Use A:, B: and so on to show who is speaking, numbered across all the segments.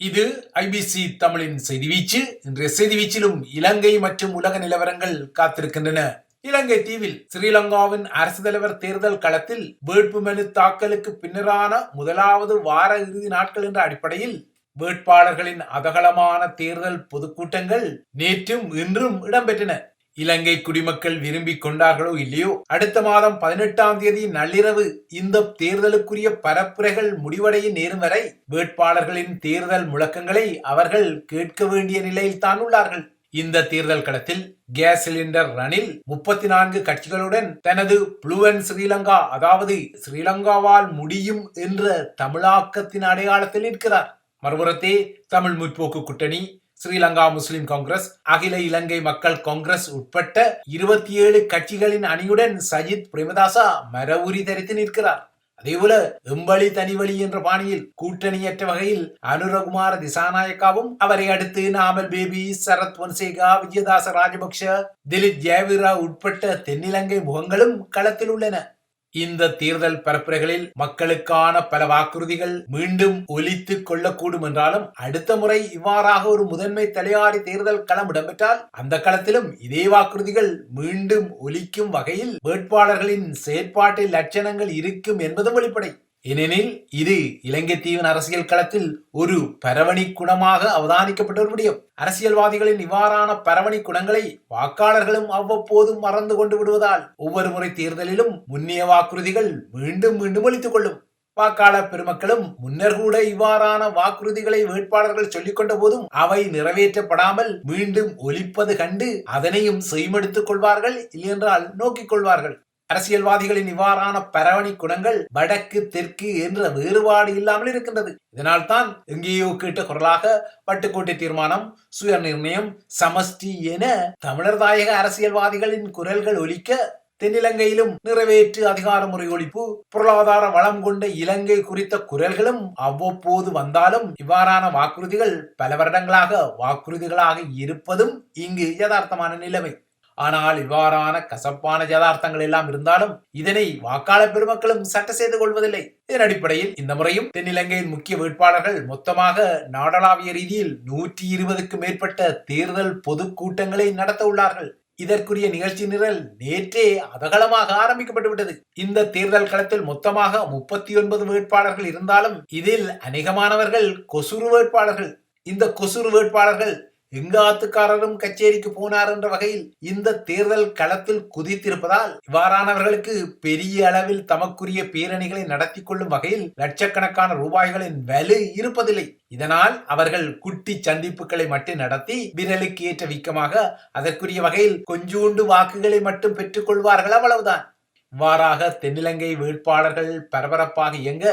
A: இது ஐபிசி தமிழின் செய்தி வீச்சு. இன்றைய செய்தி வீச்சிலும் இலங்கை மற்றும் உலக நிலவரங்கள் காத்திருக்கின்றன. இலங்கை தீவில் ஸ்ரீலங்காவின் அரசு தலைவர் தேர்தல் களத்தில் வேட்புமனு தாக்கலுக்கு பின்னரான முதலாவது வார இறுதி நாட்கள் என்ற அடிப்படையில் வேட்பாளர்களின் அதகலமான தேர்தல் பொதுக்கூட்டங்கள் நேற்றும் இன்றும் இடம்பெற்றன. இலங்கை குடிமக்கள் விரும்பி கொண்டார்களோ இல்லையோ அடுத்த மாதம் பதினெட்டாம் தேதி நள்ளிரவு இந்த தேர்தலுக்குரிய பரப்புரைகள் முடிவடைய நேரும் வரை வேட்பாளர்களின் தேர்தல் முழக்கங்களை அவர்கள் கேட்க வேண்டிய நிலையில் தான் உள்ளார்கள். இந்த தேர்தல் களத்தில் கேஸ் சிலிண்டர் ரனில் முப்பத்தி நான்கு கட்சிகளுடன் தனது புளுவன் ஸ்ரீலங்கா அதாவது ஸ்ரீலங்காவால் முடியும் என்ற தமிழாக்கத்தின் அடையாளத்தில் நிற்கிறார். மறுபுறத்தே தமிழ் முற்போக்கு கூட்டணி ஸ்ரீலங்கா முஸ்லிம் காங்கிரஸ் அகில இலங்கை மக்கள் காங்கிரஸ் உட்பட்ட இருபத்தி ஏழு கட்சிகளின் அணியுடன் சஜித் பிரேமதாசா மரவுரி தரித்து நிற்கிறார். அதேபோல எம்பளி தனிவழி என்ற பாணியில் கூட்டணியற்ற வகையில் அனுரகுமார திசாநாயக்காவும் அவரை அடுத்து நாமல் பேபி சரத் பொன்சேகா விஜயதாச ராஜபக்ஷ திலீப் ஜெயவீரா உட்பட்ட தென்னிலங்கை முகங்களும் களத்தில் உள்ளன. இந்த தேர்தல் பரப்புரைகளில் மக்களுக்கான பல வாக்குறுதிகள் மீண்டும் ஒலித்து கொள்ளக்கூடும் என்றாலும் அடுத்த முறை இவ்வாறாக ஒரு முதன்மை தலையாரி தேர்தல் களம் இடம்பெற்றால் அந்த களத்திலும் இதே வாக்குறுதிகள் மீண்டும் ஒலிக்கும் வகையில் வேட்பாளர்களின் செயற்பாட்டில் லட்சணங்கள் இருக்கும் என்பதும் வெளிப்படை. ஏனெனில் இது இலங்கை தீவின் அரசியல் களத்தில் ஒரு பரவணி குணமாக அவதானிக்கப்பட்டு முடியும். அரசியல்வாதிகளின் இவ்வாறான பரவணி குணங்களை வாக்காளர்களும் அவ்வப்போது மறந்து கொண்டு விடுவதால் ஒவ்வொரு முறை தேர்தலிலும் முன்னிய வாக்குறுதிகள் மீண்டும் மீண்டும் அளித்துக் கொள்ளும். வாக்காளர் பெருமக்களும் முன்னர் கூட இவ்வாறான வாக்குறுதிகளை வேட்பாளர்கள் சொல்லிக் கொண்ட போதும் அவை நிறைவேற்றப்படாமல் மீண்டும் ஒலிப்பது கண்டு அதனையும் செய்மெடுத்துக் கொள்வார்கள் இல்லையென்றால் நோக்கிக் கொள்வார்கள். அரசியல்வாதிகளின் இவ்வாறான பரவணி குணங்கள் வடக்கு தெற்கு என்ற வேறுபாடு இல்லாமல் இருக்கின்றது. இதனால் தான் எங்கேயோ கேட்ட குரலாக பட்டுக்கோட்டை தீர்மானம் சுய நிர்ணயம் சமஷ்டி என தமிழர் தாயக அரசியல்வாதிகளின் குரல்கள் ஒலிக்க தென்னிலங்கையிலும் நிறைவேற்று அதிகார முறை ஒழிப்பு பொருளாதார வளம் கொண்ட இலங்கை குறித்த குரல்களும் அவ்வப்போது வந்தாலும் இவ்வாறான வாக்குறுதிகள் பல வருடங்களாக வாக்குறுதிகளாக இருப்பதும் இங்கு யதார்த்தமான நிலைமை. ஆனால் இவ்வாறான கசப்பான யதார்த்தங்கள் எல்லாம் இருந்தாலும் இதனை வாக்காளர் பெருமக்களும் சட்ட செய்து கொள்வதில்லை. இதன் அடிப்படையில் இந்த முறையும் தென்னிலங்கையின் முக்கிய வேட்பாளர்கள் மொத்தமாக நாடளாவிய ரீதியில் நூற்றி இருபதுக்கும் மேற்பட்ட தேர்தல் பொதுக்கூட்டங்களை நடத்த உள்ளார்கள். இதற்குரிய நிகழ்ச்சி நிரல் நேற்றே அதகலமாக ஆரம்பிக்கப்பட்டு விட்டது. இந்த தேர்தல் களத்தில் மொத்தமாக முப்பத்தி ஒன்பது வேட்பாளர்கள் இருந்தாலும் இதில் அநேகமானவர்கள் கொசுறு வேட்பாளர்கள். இந்த கொசுறு வேட்பாளர்கள் எங்காத்துக்காரரும் கச்சேரிக்கு போனார் என்ற வகையில் இந்த தேர்தல் களத்தில் குதித்திருப்பதால் இவ்வாறானவர்களுக்கு பெரிய அளவில் தமக்குரிய பேரணிகளை நடத்தி கொள்ளும் வகையில் லட்சக்கணக்கான ரூபாய்களின் வலு இருப்பதில்லை. இதனால் அவர்கள் குட்டி சந்திப்புகளை மட்டும் நடத்தி விரலுக்கு ஏற்ற வீக்கமாக அதற்குரிய வகையில் கொஞ்சூண்டு வாக்குகளை மட்டும் பெற்றுக் கொள்வார்கள் அவ்வளவுதான். இவ்வாறாக தென்னிலங்கை வேட்பாளர்கள் பரபரப்பாக இயங்க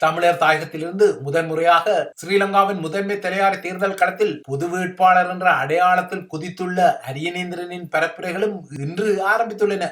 A: தமிழர் தாயகத்திலிருந்து முதன்முறையாக ஸ்ரீலங்காவின் முதன்மை தலையாரி தேர்தல் களத்தில் பொது வேட்பாளர் என்ற அடையாளத்தில் குதித்துள்ள அரியநேந்திரனின் பரப்புரைகளும் இன்று ஆரம்பித்துள்ளன.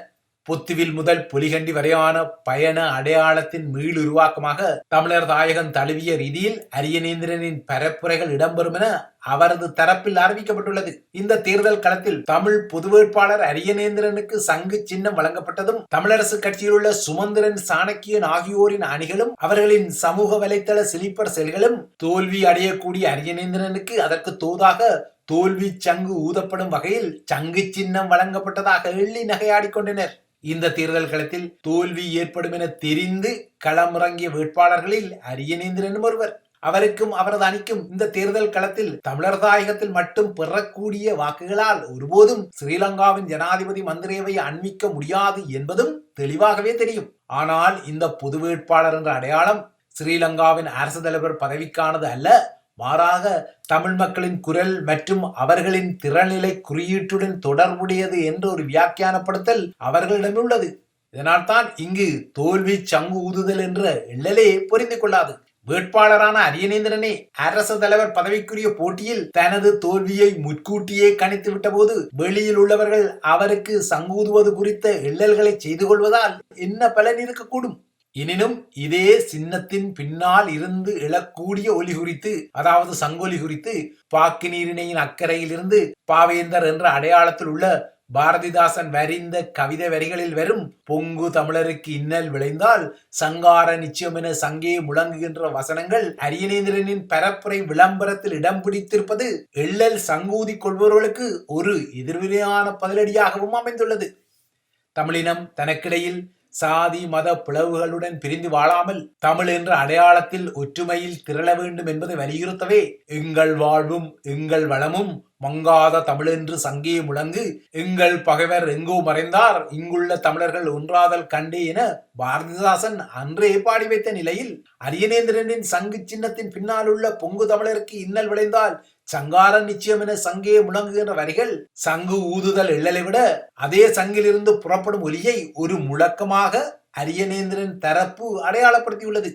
A: புத்துவில் முதல் புலிகண்டி வரையான பயண அடையாளத்தின் மீளுருவாக்கமாக தமிழர் தாயகம் தழுவிய ரீதியில் அரியநேந்திரனின் பரப்புரைகள் இடம்பெறும் என அவரது தரப்பில் அறிவிக்கப்பட்டுள்ளது. இந்த தேர்தல் களத்தில் தமிழ் பொது வேட்பாளர் அரியநேந்திரனுக்கு சங்கு சின்னம் வழங்கப்பட்டதும் தமிழரசு கட்சியில் உள்ள சுமந்திரன் சாணக்கியன் ஆகியோரின் அணிகளும் அவர்களின் சமூக வலைத்தள சிலிப்பர் செல்களும் தோல்வி அடையக்கூடிய அரியநேந்திரனுக்கு அதற்கு தோதாக தோல்வி சங்கு ஊதப்படும் வகையில் சங்கு சின்னம் வழங்கப்பட்டதாக எள்ளி நகையாடிக்கொண்டனர் இந்த தேர்தல் களத்தில் தோல்வி ஏற்படும் என தெரிந்து களமிறங்கிய வேட்பாளர்களில் அரியநேந்திரனும் ஒருவர். அவருக்கும் அவரது அணிக்கும் இந்த தேர்தல் களத்தில் தமிழர் தாயகத்தில் மட்டும் பெறக்கூடிய வாக்குகளால் ஒருபோதும் ஸ்ரீலங்காவின் ஜனாதிபதி மந்திரேவை அண்மிக்க முடியாது என்பதும் தெளிவாகவே தெரியும். ஆனால் இந்த பொது வேட்பாளர் என்ற அடையாளம் ஸ்ரீலங்காவின் அரசு தலைவர் பதவிக்கானது அல்ல மாறாக தமிழ் மக்களின் குரல் மற்றும் அவர்களின் திறநிலை குறியீட்டுடன் தொடர்புடையது என்ற ஒரு வியாக்கியானப்படுத்தல் அவர்களிடமே உள்ளது. இதனால் தான் இங்கு தோல்வி சங்கு ஊதுதல் என்ற எள்ளலே புரிந்து கொள்ளாது. வேட்பாளரான அரியநேந்திரனே அரசு தலைவர் பதவிக்குரிய போட்டியில் தனது தோல்வியை முற்கூட்டியே கணித்து விட்டபோது வெளியில் உள்ளவர்கள் அவருக்கு சங்கூதுவது குறித்த எள்ளல்களை செய்து கொள்வதால் என்ன பலன் இருக்கக்கூடும்? எனினும் இதே சின்னத்தின் பின்னால் இருந்து எழக்கூடிய ஒலி குறித்து அதாவது சங்கொலி குறித்து பாக்கு நீரிணையின் அக்கறையிலிருந்து பாவேந்தர் என்ற அடையாளத்தில் உள்ள பாரதிதாசன் வரிந்த கவிதை வரிகளில் வரும் பொங்கு தமிழருக்கு இன்னல் விளைந்தால் சங்கார நிச்சயம் என சங்கே முழங்குகின்ற வசனங்கள் அரியநேந்திரனின் பரப்புரை விளம்பரத்தில் இடம் பிடித்திருப்பது எள்ளல் சங்கூதி கொள்பவர்களுக்கு ஒரு எதிர்வினையான பதிலடியாகவும் அமைந்துள்ளது. தமிழினம் தனக்கிடையில் சாதி மத பிளவுகளுடன் பிரிந்து வாழாமல் தமிழ் என்ற அடையாளத்தில் ஒற்றுமையில் திரள வேண்டும் என்பதை வலியுறுத்தவே எங்கள் வாழ்வும் எங்கள் வளமும் மங்காத தமிழென்று சங்கே முழங்கு எங்கள் பகைவர் எங்கோ மறைந்தார். இங்குள்ள தமிழர்கள் ஒன்றாதல் கண்டே என பாரதிதாசன் அன்றே பாடி வைத்த நிலையில் அரியநேந்திரனின் சங்கு சின்னத்தின் பின்னால் உள்ள பொங்கு தமிழருக்கு இன்னல் விளைந்தால் சங்காரம் நிச்சயம் என சங்கே முழங்குகின்ற வரிகள் சங்கு ஊதுதல் எள்ளலை விட அதே சங்கிலிருந்து புறப்படும் ஒலியை ஒரு முழக்கமாக அரியநேந்திரன் தரப்பு அடையாளப்படுத்தியுள்ளது.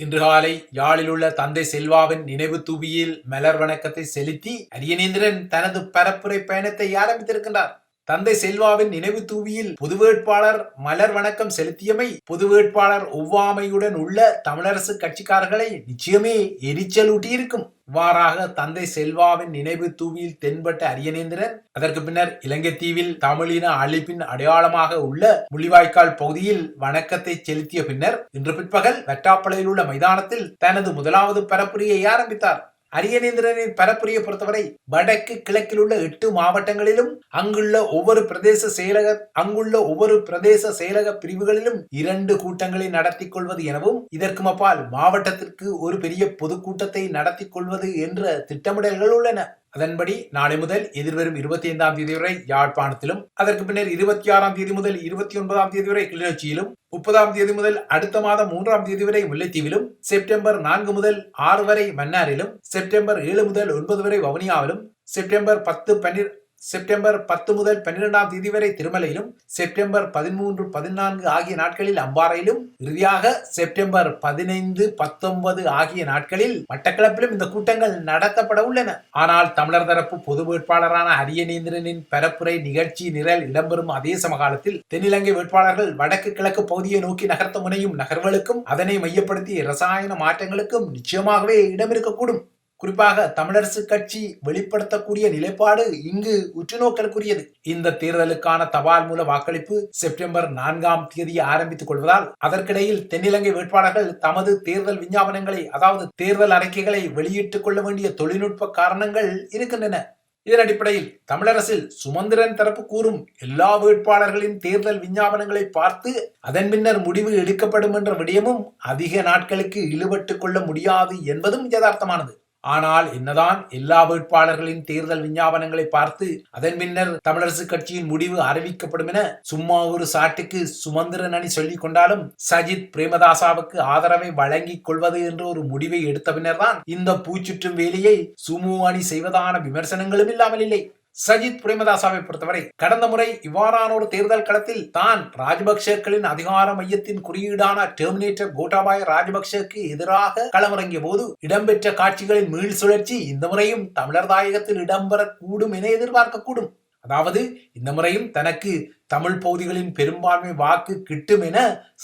A: இன்று காலை யாழில் உள்ள தந்தை செல்வாவின் நினைவு தூவியில் மலர் வணக்கத்தை செலுத்தி அரியநேந்திரன் தனது பரப்புரை பயணத்தை ஆரம்பித்திருக்கின்றார். தந்தை செல்வாவின் நினைவு தூவியில் பொது வேட்பாளர் மலர் வணக்கம் செலுத்தியமை பொது வேட்பாளர் ஒவ்வாமையுடன் உள்ள தமிழரசு கட்சிக்காரர்களை நிச்சயமே எரிச்சலூட்டியிருக்கும். இவ்வாறாக தந்தை செல்வாவின் நினைவு தூவியில் தென்பட்ட அரியநேந்திரன் அதற்கு பின்னர் இலங்கை தீவில் தமிழின அழிப்பின் அடையாளமாக உள்ள முள்ளிவாய்க்கால் பகுதியில் வணக்கத்தை செலுத்திய பின்னர் இன்று பிற்பகல் வெட்டாப்பளையில் உள்ள மைதானத்தில் தனது முதலாவது பரப்புரையை ஆரம்பித்தார். அரியநேந்திரனின் பரப்புரையை பொறுத்தவரை வடக்கு கிழக்கில் உள்ள எட்டு மாவட்டங்களிலும் அங்குள்ள ஒவ்வொரு பிரதேச செயலக அங்குள்ள ஒவ்வொரு பிரதேச செயலக பிரிவுகளிலும் இரண்டு கூட்டங்களை நடத்தி கொள்வது எனவும் இதற்கு அப்பால் மாவட்டத்திற்கு ஒரு பெரிய பொதுக்கூட்டத்தை நடத்தி கொள்வது என்ற திட்டமிடல்கள் உள்ளன. அதன்படி நாளை முதல் எதிர்வரும் இருபத்தி ஐந்தாம் தேதி வரை யாழ்ப்பாணத்திலும் அதற்கு பின்னர் இருபத்தி ஆறாம் தேதி முதல் இருபத்தி ஒன்பதாம் தேதி வரை கிளிநொச்சியிலும் முப்பதாம் தேதி முதல் அடுத்த மாதம் மூன்றாம் தேதி வரை முல்லைத்தீவிலும் செப்டம்பர் நான்கு முதல் ஆறு வரை மன்னாரிலும் செப்டம்பர் ஏழு முதல் ஒன்பது வரை வவுனியாவிலும் செப்டம்பர் பத்து பன்னிர செப்டம்பர் பத்து முதல் பன்னிரெண்டாம் தேதி வரை திருமலையிலும் செப்டம்பர் பதிமூன்று பதினான்கு ஆகிய நாட்களில் அம்பாறையிலும் இறுதியாக செப்டம்பர் பதினைந்து பத்தொன்பது ஆகிய நாட்களில் மட்டக்களப்பிலும் இந்த கூட்டங்கள் நடத்தப்பட உள்ளன. ஆனால் தமிழர் தரப்பு பொது வேட்பாளரான அரியநேந்திரனின் பரப்புரை நிகழ்ச்சி நிரல் இடம்பெறும் அதே சமகாலத்தில் தென்னிலங்கை வேட்பாளர்கள் வடக்கு கிழக்கு பகுதியை நோக்கி நகர்த்த முனையும் நகர்வுகளுக்கும் அதனை மையப்படுத்திய ரசாயன மாற்றங்களுக்கும் நிச்சயமாகவே இடம் இருக்கக்கூடும் குறிப்பாக தமிழரசு கட்சி வெளிப்படுத்தக்கூடிய நிலைப்பாடு இங்கு உற்றுநோக்கலுக்குரியது. இந்த தேர்தலுக்கான தபால் மூல வாக்களிப்பு செப்டம்பர் நான்காம் தேதி ஆரம்பித்துக் கொள்வதால் அதற்கிடையில் தென்னிலங்கை வேட்பாளர்கள் தமது தேர்தல் விஞ்ஞாபனங்களை அதாவது தேர்தல் அறிக்கைகளை வெளியிட்டுக் கொள்ள வேண்டிய தொழில்நுட்ப காரணங்கள் இருக்கின்றன. இதன் அடிப்படையில் தமிழரசில் சுமந்திரன் தரப்பு கூறும் எல்லா வேட்பாளர்களின் தேர்தல் விஞ்ஞாபனங்களை பார்த்து அதன் பின்னர் முடிவு எடுக்கப்படும் என்ற விடயமும் அதிக நாட்களுக்கு இழுபட்டுக் கொள்ள முடியாது என்பதும் யதார்த்தமானது. ஆனால் என்னதான் எல்லா வேட்பாளர்களின் தேர்தல் விஞ்ஞாபனங்களை பார்த்து அதன் பின்னர் தமிழரசு கட்சியின் முடிவு அறிவிக்கப்படும் என சும்மா ஒரு சாட்டுக்கு சுமந்திரன் அணி சொல்லிக் கொண்டாலும் சஜித் பிரேமதாசாவுக்கு ஆதரவை வழங்கிக் கொள்வது என்ற ஒரு முடிவை எடுத்த பின்னர்தான் இந்த பூச்சுற்றும் வேலையை சுமு அணி செய்வதான விமர்சனங்களும் இல்லாமல் இல்லை. சஜித் பிரேமதாசாவை பொறுத்தவரை கடந்த முறை இவ்வாறான ஒரு தேர்தல் களத்தில் தான் ராஜபக்சேக்களின் அதிகார மையத்தின் குறியீடான டெர்மினேட்டர் கோட்டாபாய ராஜபக்சேக்கு எதிராக களமிறங்கிய போது இடம்பெற்ற காட்சிகளின் மீள் சுழற்சி இந்த முறையும் தமிழர் தாயகத்தில் இடம்பெறக்கூடும் என எதிர்பார்க்கக்கூடும். அதாவது இந்த முறையும் தனக்கு தமிழ் பகுதிகளின் பெரும்பான்மை வாக்கு கிட்டும் என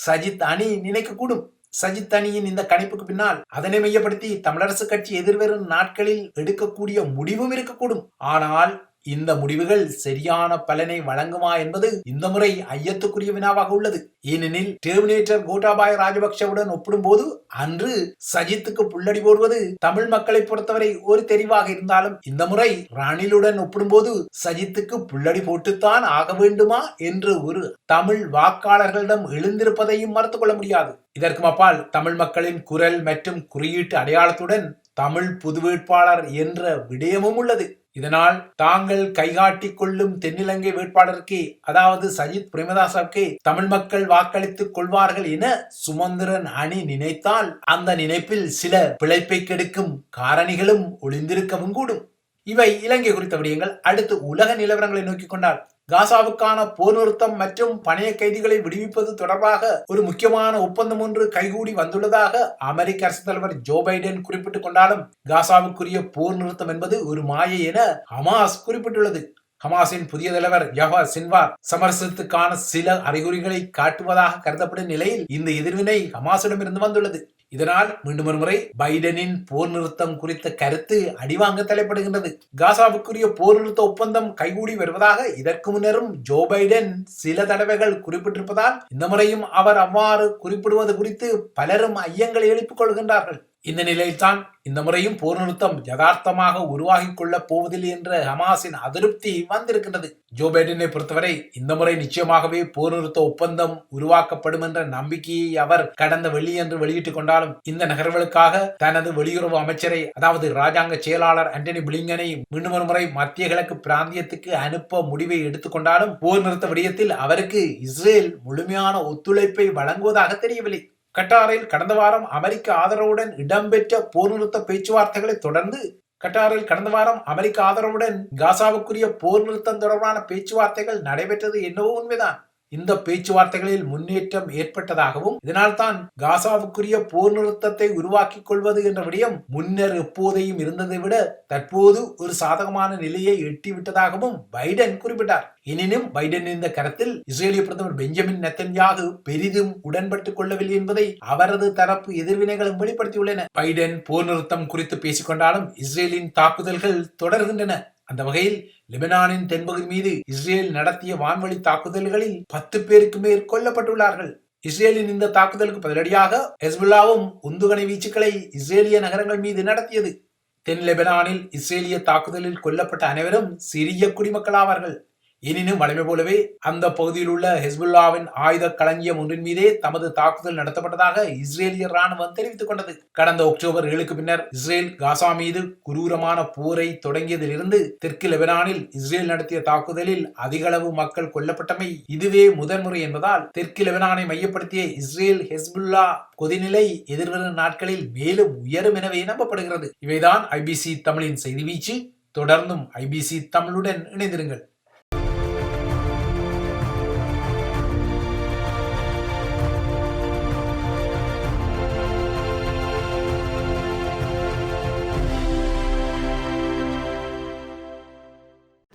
A: சஜித் அணி நினைக்கக்கூடும். சஜித் அணியின் இந்த கணிப்புக்கு பின்னால் அதனை மையப்படுத்தி தமிழரசு கட்சி எதிர்வரும் நாட்களில் எடுக்கக்கூடிய முடிவும் இருக்கக்கூடும். ஆனால் இந்த முடிவுகள் சரியான பலனை வழங்குமா என்பது இந்த முறை ஐயத்துக்குரிய வினாவாக உள்ளது. ஏனெனில் டெர்மினேட்டர் கோட்டாபாய ராஜபக்சவுடன் ஒப்பிடும்போது அன்று சஜித்துக்கு புள்ளடி போடுவது தமிழ் மக்களை பொறுத்தவரை ஒரு தெரிவாக இருந்தாலும் இந்த முறை ரணிலுடன் ஒப்பிடும்போது சஜித்துக்கு புள்ளடி போட்டுத்தான் ஆக வேண்டுமா என்று ஒரு தமிழ் வாக்காளர்களிடம் எழுந்திருப்பதையும் மறுத்து கொள்ள முடியாது. இதற்கு அப்பால் தமிழ் மக்களின் குரல் மற்றும் குறியீட்டு அடையாளத்துடன் தமிழ் புது வேட்பாளர் என்ற விடயமும் உள்ளது. இதனால் தாங்கள் கைகாட்டிக் கொள்ளும் தென்னிலங்கை வேட்பாளருக்கு அதாவது சஜித் பிரேமதாசாவுக்கு தமிழ் மக்கள் வாக்களித்துக் கொள்வார்கள் என சுமந்திரன் அணி நினைத்தால் அந்த நினைப்பில் சில பிழைப்பை கெடுக்கும் காரணிகளும் ஒளிந்திருக்கவும் கூடும். இவை இலங்கை குறித்த விடயங்கள். அடுத்து உலக நிலவரங்களை நோக்கிக் கொண்டால் காசாவுக்கான போர் நிறுத்தம் மற்றும் பணைய கைதிகளை விடுவிப்பது தொடர்பாக ஒரு முக்கியமான ஒப்பந்தம் ஒன்று கைகூடி வந்துள்ளதாக அமெரிக்க அரசு தலைவர் ஜோ பைடன் குறிப்பிட்டுக் கொண்டாலும் காசாவுக்குரிய போர் நிறுத்தம் என்பது ஒரு மாயை என ஹமாஸ் குறிப்பிட்டுள்ளது. ஹமாஸின் புதிய தலைவர் யஹா சின்வார் சமரசத்துக்கான சில அறிகுறிகளை காட்டுவதாக கருதப்படும் நிலையில் இந்த எதிர்வினை ஹமாஸிடமிருந்து வந்துள்ளது. இதனால் மீண்டும் ஒரு முறை பைடனின் போர் நிறுத்தம் குறித்த கருத்து அடிவாங்க தலைப்படுகின்றது காசாவுக்குரிய போர் நிறுத்த ஒப்பந்தம் கைகூடி வருவதாக இதற்கு முன்னரும் ஜோ பைடன் சில தடவைகள் குறிப்பிட்டிருப்பதால் இந்த முறையும் அவர் அவ்வாறு குறிப்பிடுவது குறித்து பலரும் ஐயங்களை எழுப்பிக் கொள்கின்றார்கள். இந்த நிலையில்தான் இந்த முறையும் போர் நிறுத்தம் யதார்த்தமாக உருவாகி கொள்ளப் போவதில்லை என்ற ஹமாஸின் அதிருப்தி வந்திருக்கின்றது. ஜோ பைடனை பொறுத்தவரை இந்த முறை நிச்சயமாகவே போர் நிறுத்த ஒப்பந்தம் உருவாக்கப்படும் என்ற நம்பிக்கையை அவர் கடந்த வெள்ளியன்று வெளியிட்டுக் கொண்டாலும் இந்த நகர்வுகளுக்காக தனது வெளியுறவு அமைச்சரை அதாவது ராஜாங்க செயலாளர் ஆண்டனி பிளிங்கனை மீண்டும் ஒரு முறை மத்திய கிழக்கு பிராந்தியத்துக்கு அனுப்ப முடிவை எடுத்துக்கொண்டாலும் போர் நிறுத்த விடயத்தில் அவருக்கு இஸ்ரேல் முழுமையான ஒத்துழைப்பை வழங்குவதாக தெரியவில்லை. கட்டாரில் கடந்த வாரம் அமெரிக்க ஆதரவுடன் இடம்பெற்ற போர் நிறுத்த பேச்சுவார்த்தைகளை தொடர்ந்து கட்டாரில் கடந்த வாரம் அமெரிக்க ஆதரவுடன் காசாவுக்குரிய போர் நிறுத்தம் தொடர்பான பேச்சுவார்த்தைகள் நடைபெற்றது என்னவோ உண்மைதான். இந்த பேச்சுவார்த்தைகளில் முன்னேற்றம் ஏற்பட்டதாகவும் இதனால்தான் காசாவுக்குரிய போர் நிறுத்தத்தை உருவாக்கிக் கொள்வது என்ற விடயம் முன்னர் எப்போதையும் இருந்ததை விட தற்போது ஒரு சாதகமான நிலையை எட்டிவிட்டதாகவும் பைடன் குறிப்பிட்டார். எனினும் பைடன் இந்த கருத்தில் இஸ்ரேலிய பிரதமர் பெஞ்சமின் நெத்தன்யாகு பெரிதும் உடன்பட்டுக் கொள்ளவில்லை என்பதை அவரது தரப்பு எதிர்வினைகளும் வெளிப்படுத்தியுள்ளன. பைடன் போர் நிறுத்தம் குறித்து பேசிக்கொண்டாலும் இஸ்ரேலின் தாக்குதல்கள் தொடர்கின்றன. அந்த வகையில் லெபனானின் தென்பகுதி மீது இஸ்ரேல் நடத்திய வான்வழி தாக்குதல்களில் பத்து பேருக்கு மேல் கொல்லப்பட்டுள்ளார்கள். இஸ்ரேலின் இந்த தாக்குதலுக்கு பதிலடியாக ஹெஸ்புல்லாவும் உந்துகணை வீச்சுக்களை இஸ்ரேலிய நகரங்கள் மீது நடத்தியது. தென் லெபனானில் இஸ்ரேலிய தாக்குதலில் கொல்லப்பட்ட அனைவரும் சிறிய குடிமக்களாவார்கள். எனினும் வழமை போலவே அந்த பகுதியில் உள்ள ஹெஸ்புல்லாவின் ஆயுத களஞ்சியம் ஒன்றின் மீதே தமது தாக்குதல் நடத்தப்பட்டதாக இஸ்ரேலிய ராணுவம் தெரிவித்துக் கொண்டது. கடந்த அக்டோபர் ஏழுக்கு பின்னர் இஸ்ரேல் காசா மீது குரூரமான போரை தொடங்கியதிலிருந்து தெற்கு லெபனானில் இஸ்ரேல் நடத்திய தாக்குதலில் அதிகளவு மக்கள் கொல்லப்பட்டமை இதுவே முதன்முறை என்பதால் தெற்கு லெபனானை மையப்படுத்திய இஸ்ரேல் ஹெஸ்புல்லா கொதிநிலை எதிர்வரும் நாட்களில் மேலும் உயரும் எனவே நம்பப்படுகிறது. இவைதான் ஐபிசி தமிழின் செய்தி வீச்சு. தொடர்ந்தும் ஐபிசி தமிழுடன் இணைந்திருங்கள்.